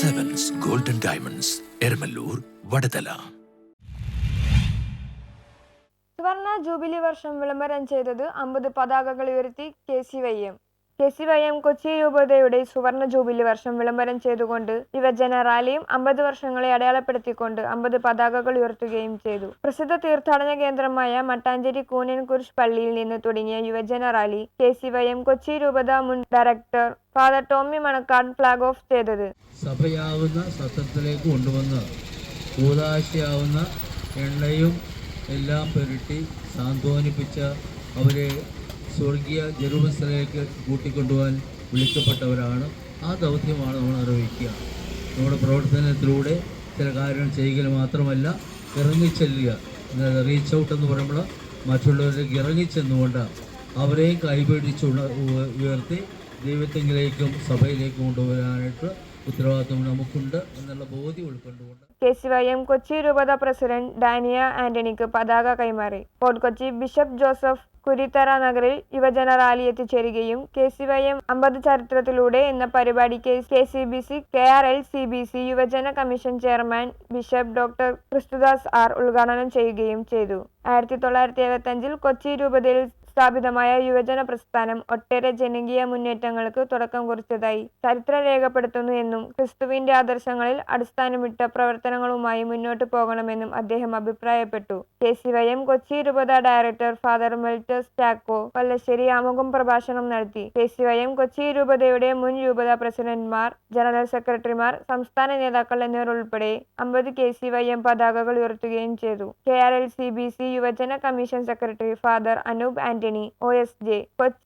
Sevens golden diamonds Eramallur Vadathala സുവർണ jubilee വർഷം വിളംബരം ചെയ്തത് അമ്പത് പതാകകൾ ഉയർത്തി K C Y M K C Y M Kochi രൂപതയുടെ സുവർണ ജൂബിലി വർഷം വിളംബരം ചെയ്തുകൊണ്ട് യുവജന റാലിയും അമ്പത് വർഷങ്ങളെ അടയാളപ്പെടുത്തിക്കൊണ്ട് അമ്പത് പതാകകൾ ഉയർത്തുകയും ചെയ്തു. പ്രസിദ്ധ തീർത്ഥാടന കേന്ദ്രമായ മട്ടാഞ്ചേരി കൂനൻകുരിശ് പള്ളിയിൽ നിന്ന് തുടങ്ങിയ യുവജന rally K C Y M Kochi രൂപത മുൻ director father Tomy Manakkad flag off ചെയ്തത്. സഭയാവുന്ന സത്യത്തിലേക്ക് കൊണ്ടുവന്ന് കൂതാശയാവുന്ന എണ്ണയും എല്ലാം പുരട്ടി സാന്ത്വനിപ്പിച്ച അവരെ സ്വർഗീയ ജെറുസലേക്ക് കൂട്ടിക്കൊണ്ടുപോകാൻ വിളിക്കപ്പെട്ടവരാണ്. ആ ദൗത്യമാണ് നമ്മൾ അറിയിക്കുക. നമ്മുടെ പ്രവർത്തനത്തിലൂടെ ചില കാര്യങ്ങൾ ചെയ്യുക മാത്രമല്ല ഇറങ്ങിച്ചെല്ലുക. റീച്ച് ഔട്ട് എന്ന് പറയുമ്പോൾ മറ്റുള്ളവരിലേക്ക് ഇറങ്ങിച്ചെന്നുകൊണ്ട് അവരെയും കൈപിടിച്ച് ഉയർത്തി ദൈവത്തെങ്കിലേക്കും സഭയിലേക്കും കൊണ്ടുവരാനായിട്ട് ഉത്തരവാദിത്വം നമുക്കുണ്ട് എന്നുള്ള ബോധ്യം ഉൾക്കൊണ്ടുകൊണ്ട്. K C Y M Kochi രൂപത പ്രസിഡന്റ് ഡാനിയ ആന്റണിക്ക് പതാക കൈമാറി. ഫോർട്ട് കൊച്ചി ബിഷപ്പ് ജോസഫ് കുരിത്തറ നഗറിൽ യുവജന റാലി എത്തിച്ചേരുകയും കെ സി വൈ എം അമ്പത് ചരിത്രത്തിലൂടെ എന്ന പരിപാടി K C B C K R L C B C യുവജന commission chairman bishop doctor Christudas R ഉദ്ഘാടനം ചെയ്യുകയും ചെയ്തു. ആയിരത്തി തൊള്ളായിരത്തി എഴുപത്തി അഞ്ചിൽ കൊച്ചി രൂപതയിൽ സ്ഥാപിതമായ യുവജന പ്രസ്ഥാനം ഒട്ടേറെ ജനകീയ മുന്നേറ്റങ്ങൾക്ക് തുടക്കം കുറിച്ചതായി ചരിത്രം രേഖപ്പെടുത്തുന്നു എന്നും ക്രിസ്തുവിന്റെ ആദർശങ്ങളിൽ അടിസ്ഥാനമിട്ട പ്രവർത്തനങ്ങളുമായി മുന്നോട്ട് പോകണമെന്നും അദ്ദേഹം അഭിപ്രായപ്പെട്ടു. കെ എം കൊച്ചി രൂപത ഡയറക്ടർ ഫാദർ മെൽറ്റസ് ടാക്കോ കൊല്ലശ്ശേരി ആമുഖം പ്രഭാഷണം നടത്തി. കെ എം കൊച്ചി രൂപതയുടെ മുൻ രൂപത പ്രസിഡന്റ്മാർ ജനറൽ സെക്രട്ടറിമാർ സംസ്ഥാന നേതാക്കൾ എന്നിവർ ഉൾപ്പെടെ അമ്പത് കെ എം പതാകകൾ ഉയർത്തുകയും ചെയ്തു. K R L C B C യുവജന commission secretary father Anoop Antony O S J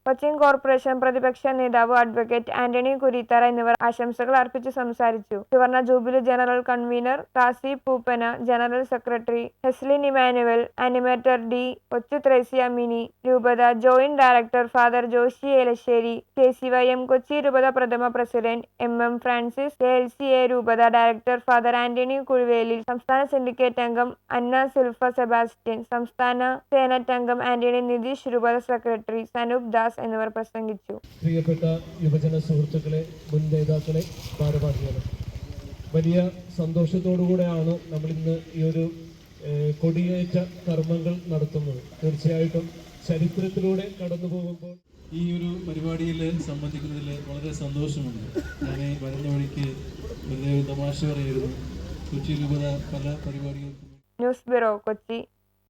Cochin corporation പ്രതിപക്ഷ നേതാവ് അഡ്വക്കേറ്റ് ആന്റണി കുരീത്തറ എന്നിവർ ആശംസകൾ അർപ്പിച്ച് സംസാരിച്ചു. സുവർണ jubilee general convener Kasi Pooppana general secretary Heslin Emmanuel animator D Kochu Thresia Mini രൂപത joint director father Joshy Elassery K C Y M Kochi രൂപത പ്രഥമ president M M Francis K L C A രൂപത director father Antony Kuzhuvelil സംസ്ഥാന syndicate അംഗം അന്ന സിൽഫ Sebastian സംസ്ഥാന സേനറ്റ് അംഗം ആന്റണി നിതീഷ് രൂപത secretary Sanoop Das എന്നിവർ പ്രസംഗിച്ചു. പ്രിയപ്പെട്ട യുവജന സുഹൃത്തുക്കളെ മുൻ നേതാക്കളെ ഭാരവാഹികളെ വലിയ സന്തോഷത്തോടുകൂടെയാണ് നമ്മൾ ഇന്ന് ഈ ഒരു കൊടിയേറ്റ കർമ്മങ്ങൾ നടത്തുന്നത്. തീർച്ചയായിട്ടും ചരിത്രത്തിലൂടെ കടന്നു പോകുമ്പോൾ ഈ ഒരു പരിപാടിയിൽ സംബന്ധിക്കുന്നതിൽ വളരെ സന്തോഷമുണ്ട്. ഞാൻ ഈ വരുന്ന വഴിക്ക് വെറുതെ ഒരു തമാശ പറയായിരുന്നു. കൊച്ചി രൂപത പല പരിപാടികൾക്കും ന്യൂസ് ബ്യൂറോ കൊച്ചി.